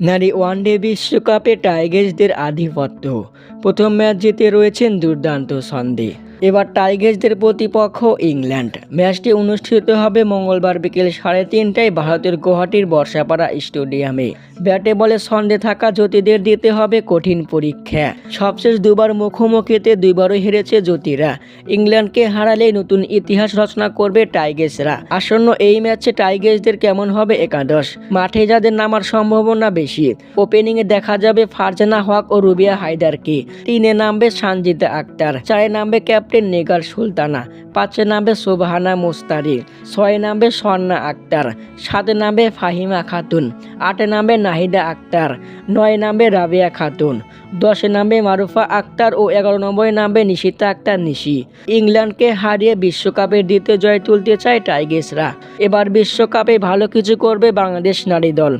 নারী ওয়ানডে বিশ্বকাপে টাইগার্সদের আধিপত্য। প্রথম ম্যাচ জিতে রয়েছেন দুর্দান্ত ছন্দে এবার টাইগার্সদের প্রতিপক্ষ ইংল্যান্ড। ম্যাচটি অনুষ্ঠিত হবে মঙ্গলবার বিকেল সাড়ে তিনটায় ভারতের গুয়াহাটির বর্ষাপাড়া স্টেডিয়ামে। ব্যাটে বলে ছন্দে থাকা জ্যোতিদের দিতে হবে কঠিন পরীক্ষা। সবশেষ দুবার মুখোমুখিতে দুইবারও হেরেছে জ্যোতিরা। ইংল্যান্ডকে হারালেই নতুন ইতিহাস রচনা করবে টাইগার্সরা। আসন্ন এই ম্যাচে টাইগার্সদের কেমন হবে একাদশ? মাঠে যাদের নামার সম্ভাবনা বেশি, ওপেনিংয়ে দেখা যাবে ফারজানা হক ও রুবিয়া হায়দারকে। তিনে নামবে সানজিদা আক্তার, চারে নামবে ক্যাপ্টেন নেগার সুলতানা, পাঁচে নামে সুবাহানা মুস্তারি ছয় নামে স্বর্ণা আক্তার, সাতে নামে ফাহিমা খাতুন, আটে নামে নাহিদা আক্তার, নয় নামে রাবিয়া খাতুন, দশে নামে মারুফা আক্তার ও এগারো নম্বরে নামে নিশিতা আক্তার নিশি। ইংল্যান্ডকে হারিয়ে বিশ্বকাপের দ্বিতীয় জয় তুলতে চায় টাইগার্সরা। এবার বিশ্বকাপে ভালো কিছু করবে বাংলাদেশ নারী দল।